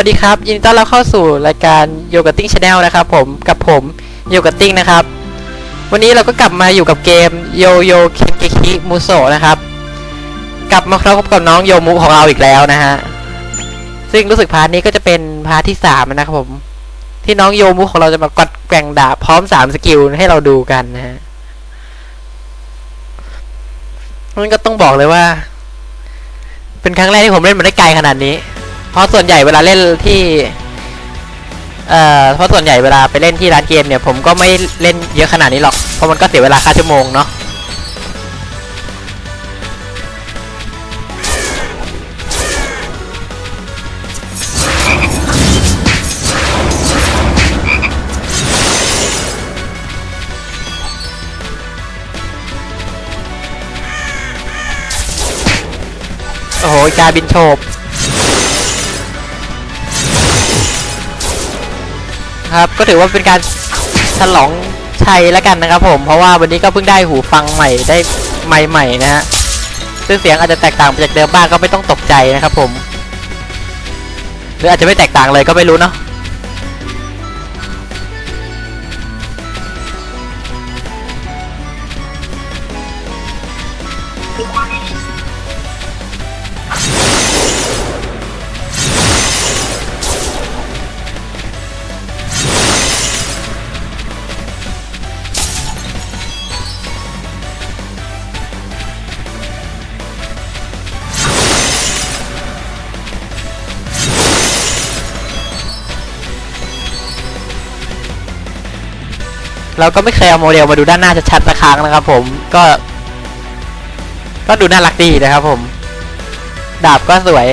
สวัสดีครับ ยินดีต้อนรับเข้าสู่รายการโยกติ้งชาแนลนะครับผมกับผมโยกติ้งนะครับ วันนี้เราก็กลับมาอยู่กับเกมโยโยเคนเกคิมูโซนะครับ กลับมาพบกับน้องโยมุของเราอีกแล้วนะฮะซึ่งรู้สึกพาร์ทนี้ก็จะเป็นพาร์ทที่สามนะครับผม ที่น้องโยมุของเราจะมากัดแกว่งดาบพร้อมสามสกิลให้เราดูกันนะฮะมันก็ต้องบอกเลยว่า เป็นครั้งแรกที่ผมเล่นมาได้ไกลขนาดนี้ เพราะส่วนใหญ่เวลาเล่นที่เอ่อเพราะส่วนใหญ่เวลาไปเล่นที่ร้านเกมเนี่ยผมก็ไม่เล่นเยอะขนาดนี้หรอก เพราะมันก็เสียเวลาค่าชั่วโมงเนาะโอ้โหกาบินโฉบ ครับ ก็ถือว่าเป็นการฉลองชัยแล้วกันนะครับผม เพราะว่าวันนี้ก็เพิ่งได้หูฟังใหม่ได้ใหม่นะฮะ ซึ่งเสียงอาจจะแตกต่างไปจากเดิมบ้างก็ไม่ต้องตกใจนะครับผม หรืออาจจะไม่แตกต่างเลยก็ไม่รู้เนาะ เราก็ไม่เคยเอาโมเดลมาดูด้านหน้าชัดๆสักครั้งนะครับ ผมก็ ก็ดูน่ารักดีนะครับ ผม ดาบก็สวย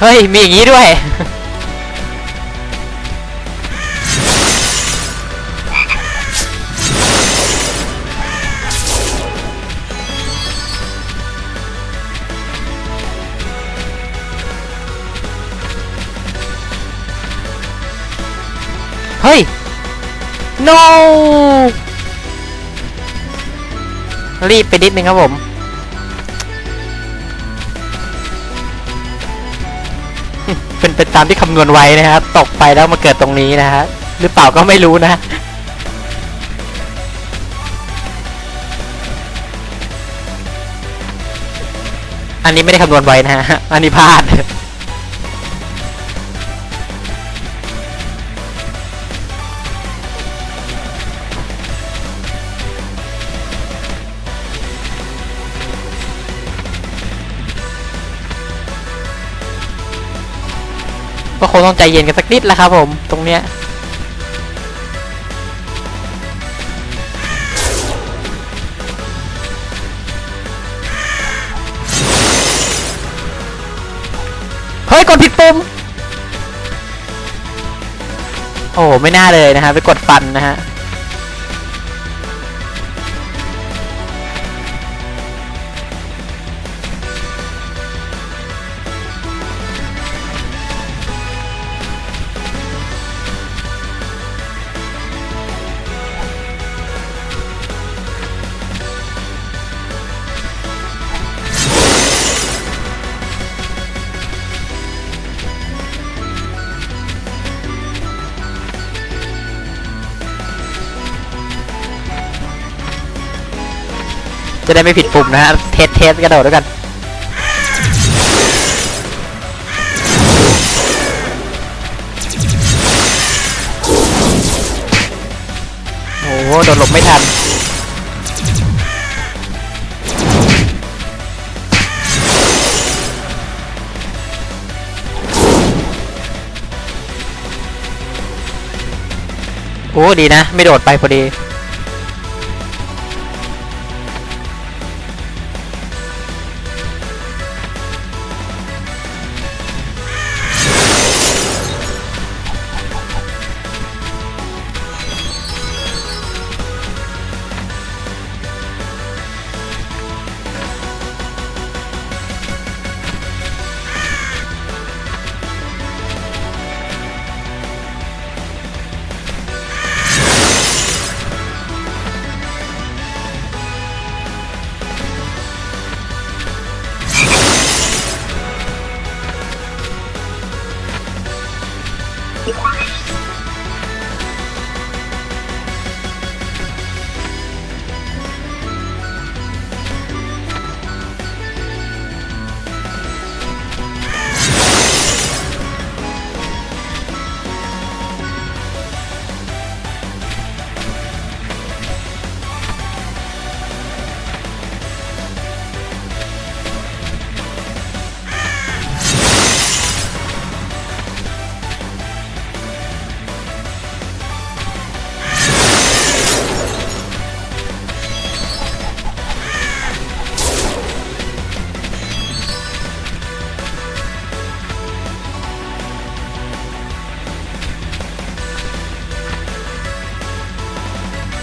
เฮ้ย มีอย่างนี้ด้วย no รีบไปนิดนึงครับผม เป็นเป็นตามที่คำนวณไว้นะครับ ตกไปแล้วมาเกิดตรงนี้นะฮะ หรือเปล่าก็ไม่รู้นะอันนี้ไม่ได้คำนวณไว้นะฮะ อันนี้พลาด ก็คงต้องใจเย็นกันสักนิดแหละครับผม ตรงเนี้ยเฮ้ย กดผิดปุ่ม โอ้ไม่น่าเลยนะฮะ ไปกดฟันนะฮะ จะได้ไม่ผิดปุ่มนะฮะ เทสเทสกระโดดด้วยกันโอ้โหโดนหลบไม่ทันโอ้ดีนะ ไม่โดดไปพอดี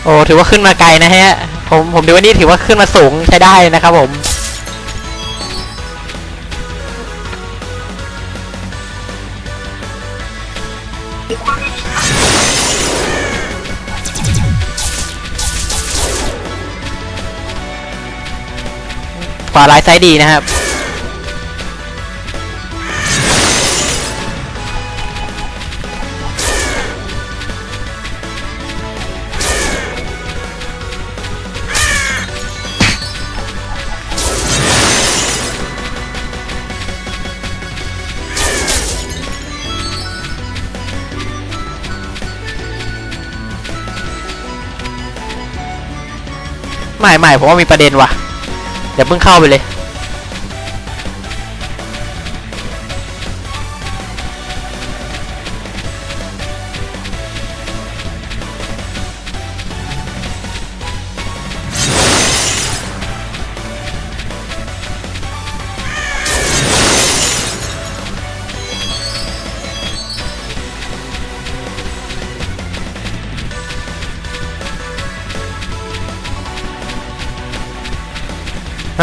อ้ถือว่าขึ้นมาไกลนะฮะ ผมผมดูว่านี่ถือว่าขึ้นมาสูงใช้ได้นะครับผมขวาร้ายซ้ายดีนะครับ ไม่ไม่ผมว่ามีประเด็นว่ะเดี๋ยวเพิ่งเข้าไปเลย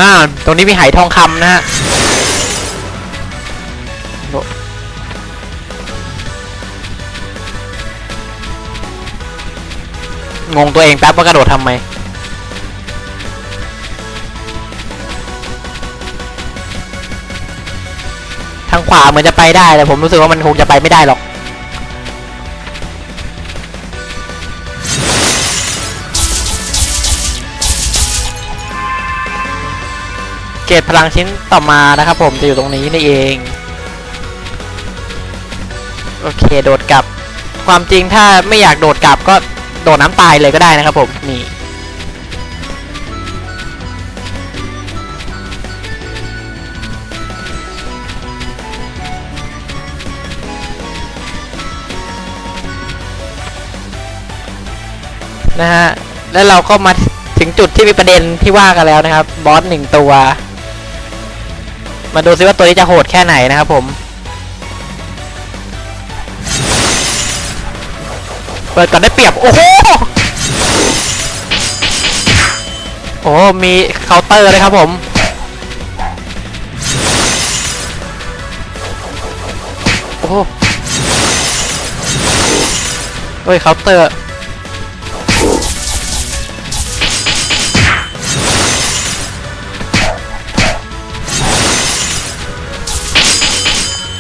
อ่า ตรงนี้มีไหทองคำนะฮะโดงงตัวเองแป๊บว่ากระโดดทำไม ทางขวาเหมือนจะไปได้แต่ผมรู้สึกว่ามันคงจะไปไม่ได้หรอก เกตพลังชิ้นต่อมานะครับผมจะอยู่ตรงนี้นี่เอง โอเคโดดกลับ ความจริงถ้าไม่อยากโดดกลับก็โดดน้ำตายเลยก็ได้นะครับผมนี่นะฮะ แล้วเราก็มาถึงจุดที่มีประเด็นที่ว่ากันแล้วนะครับ บอสหนึ่งตัว มาดูซิว่าตัวนี้จะโหดแค่ไหนนะครับผม เปิดก่อนได้เปรียบ โอ้โห โอ้ มีเคาน์เตอร์เลยครับผม โอ้โหเฮ้ยเคาน์เตอร์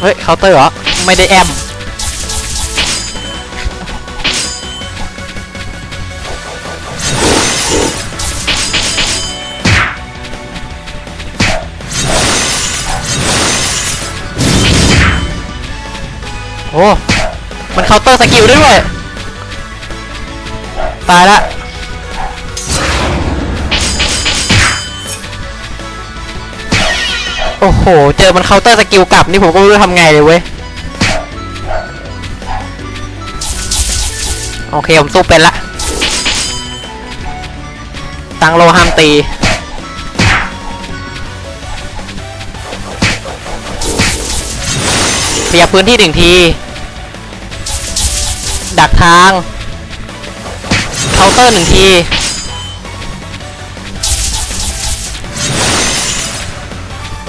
เฮ้ยเคาน์เตอร์เหรอ ไม่ได้แอมโอ้ มันเคาน์เตอร์สกิลได้ด้วย ตายละ โอ้โห เจอมันเคาน์เตอร์สกิลกลับนี่ผมก็ไม่รู้ทำไงเลยเว้ย โอเค ผมสู้เป็นละ ตังโลห้ามตีเคลียพื้นที่หนึ่งที ดักทาง เคาน์เตอร์หนึ่งที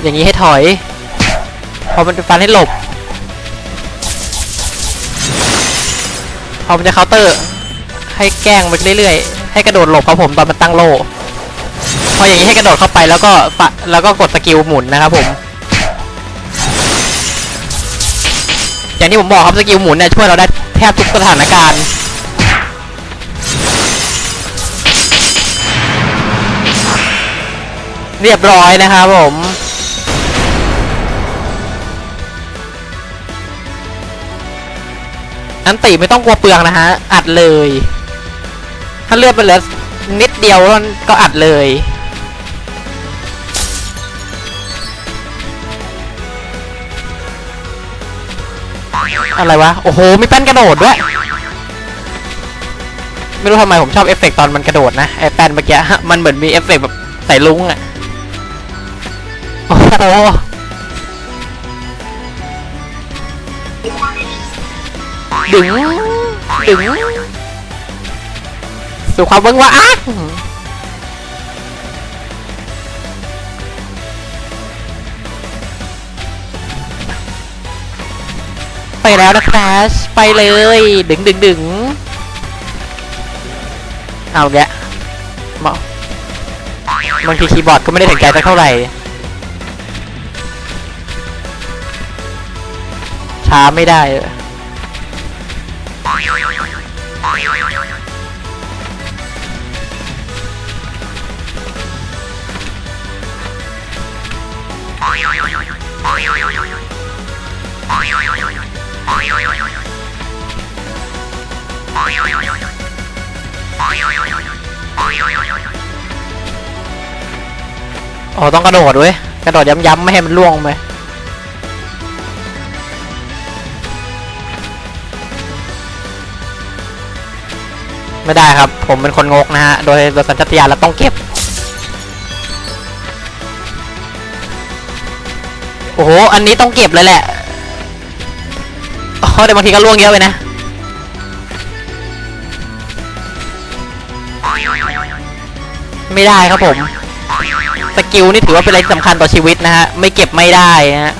อย่างนี้ให้ถอย พอมันจะฟันให้หลบ พอมันจะเคาน์เตอร์ ให้แกล้งไปเรื่อยๆ ให้กระโดดหลบครับผมตอนมันตั้งโลพออย่างนี้ให้กระโดดเข้าไปแล้วก็ปะแล้วก็กดสกิลหมุนนะครับผม อย่างที่ผมบอกครับสกิลหมุนเนี่ยช่วยเราได้แทบทุกสถานการณ์เรียบร้อยนะครับผม อันติไม่ต้องกลัวเปลืองนะฮะ อัดเลย ถ้าเลือดไปเหลือนิดเดียวก็อัดเลย อะไรวะ โอ้โห มีแป้นกระโดดด้วย ไม่รู้ทำไมผมชอบเอฟเฟกต์ตอนมันกระโดดนะ ไอแป้นเมื่อกี้ มันเหมือนมีเอฟเฟกต์แบบใส่ลุงอะโอ้โห ดึงดึงสู่ความเบิ้งว่าอ้าไปแล้วนะครับไปเลย ดึงดึงดึงเอาแกมาบางทีคีย์บอร์ดก็ไม่ได้ถึงใจสักเท่าไหร่ช้าไม่ได้ อ๋อต้องกระโดดเว้ยกระโดดย้ำๆไม่ให้มันล่วงไป ไม่ได้ครับ ผมเป็นคนงกนะฮะ โดยโดยสัญชาตญาณแล้วต้องเก็บ โอ้โห อันนี้ต้องเก็บเลยแหละอ๋อแต่บางทีก็ล่วงเยอะไปนะ ไม่ได้ครับผม สกิลนี่ถือว่าเป็นอะไรสำคัญต่อชีวิตนะฮะ ไม่เก็บไม่ได้นะฮะ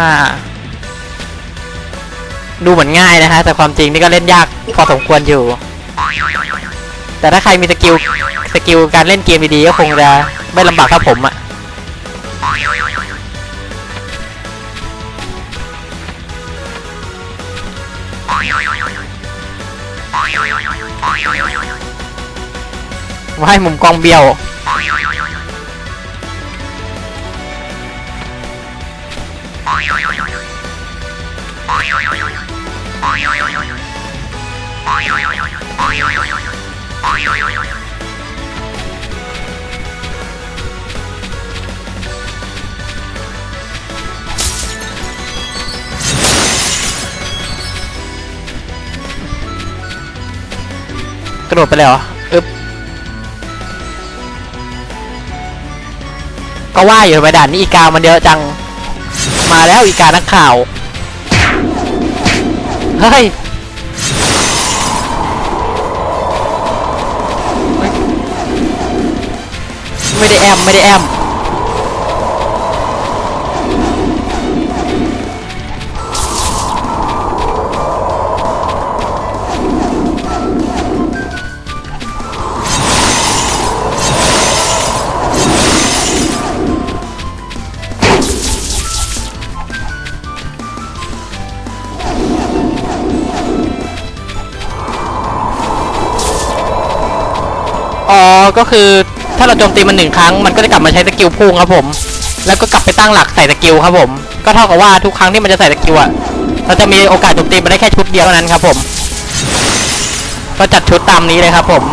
อ่า ดูเหมือนง่ายนะฮะ แต่ความจริงนี่ก็เล่นยากพอสมควรอยู่ แต่ถ้าใครมีสกิลสกิลการเล่นเกมดีๆก็คงจะไม่ลำบากเท่าผมอะว่าให้มุมกล้องเบี้ยว กระโดดไปเลยเหรออึบก็ว่าอยู่ทำไมด่านนี้อีกามันเยอะจัง มาแล้วอีกานักข่าว เฮ้ย ไม่ได้แอมไม่ได้แอมอ๋อก็คือ ถ้าเราโจมตีมันหนึ่งครั้งมันก็จะกลับมาใช้สกิลพุ่งครับผม แล้วก็กลับไปตั้งหลักใส่สกิลครับผม ก็เท่ากับว่าทุกครั้งที่มันจะใส่สกิลอะเราจะมีโอกาสโจมตีมันได้แค่ชุดเดียวเท่านั้นครับผม ก็จัดชุดตามนี้เลยครับผม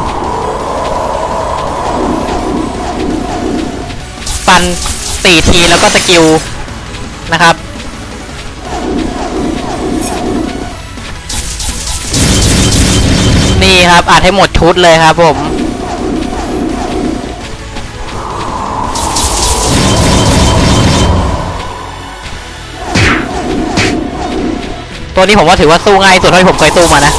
ฟันสี่ทีแล้วก็สกิลนะครับนี่ครับอาจให้หมดชุดเลยครับผม ตัวนี้ผมว่าถือว่าสู้ง่ายสุดเท่าที่ผมเคยสู้มานะ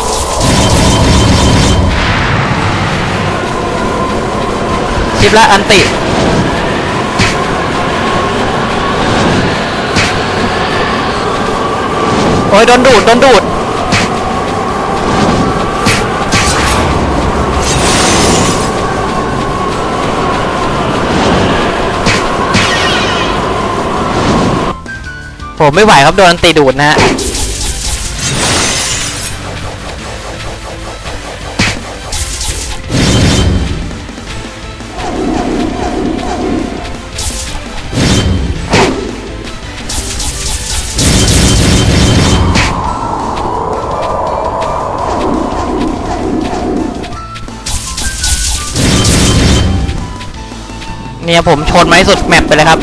ชิปละอันติโอ้ยโดนดูดโดนดูดผมไม่ไหวครับโดนอันติดูดนะฮะี้ผมชนไม่สุดแมปไปเลยครับ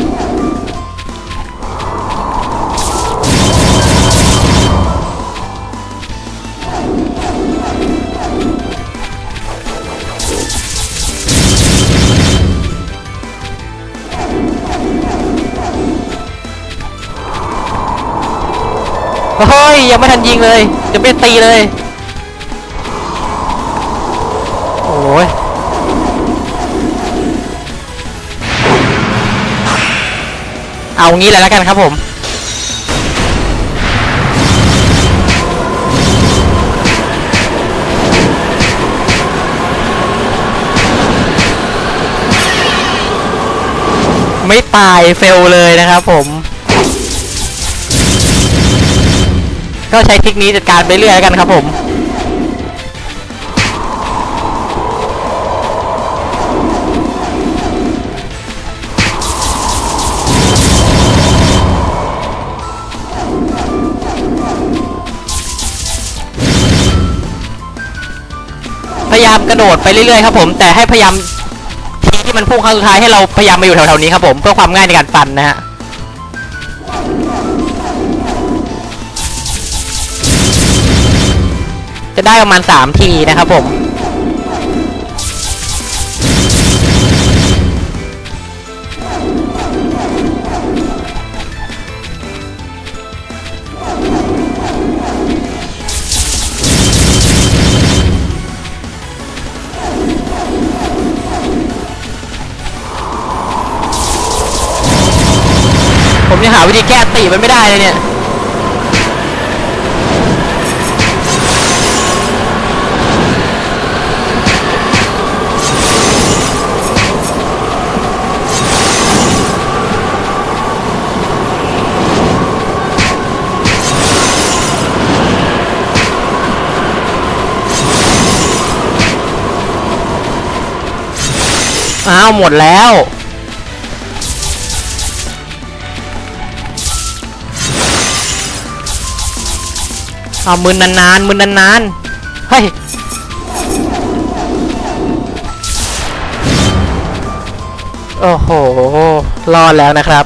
เฮ้ยยังไม่ทันยิงเลยจะไม่ตีเลย โอ้ย เอางี้เลยแล้วกันครับผม ไม่ตายเฟลเลยนะครับผม ก็ใช้เทคนิคจัดการไปเรื่อยแล้วกันครับผม ระโดดไปเรื่อยๆครับผมแต่ให้พยายามทีที่มันพุ่งครั้งสุดท้ายให้เราพยายามมาอยู่แถวๆนี้ครับผมเพื่อความง่ายในการฟันนะฮะจะได้ประมาณสามทีนะครับผม ผมยังหาวิธีแก้ตีมันไม่ได้เลยเนี่ยอ้าวหมดแล้ว เอามือนนานๆมือนานๆเฮ้ยโอ้โห รอดแล้วนะครับ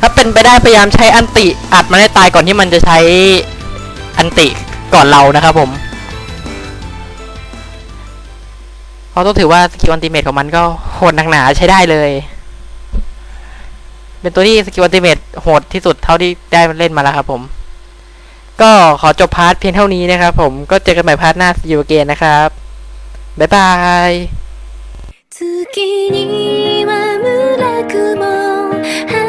ถ้าเป็นไปได้พยายามใช้อันติอัดมันให้ตายก่อนที่มันจะใช้อันติก่อนเรานะครับผม เพราะต้องถือว่าสกิลอันติเมทของมันก็โหดหนักหนาใช้ได้เลย เป็นตัวที่สกิลอันติเมทโหดที่สุดเท่าที่ได้เล่นมาแล้วครับผม ก็ขอจบพาร์ทเพียงเท่านี้นะครับผมก็เจอกันใหม่พาร์ทหน้าซีอูเกนนะครับ บ๊ายบาย月には村雲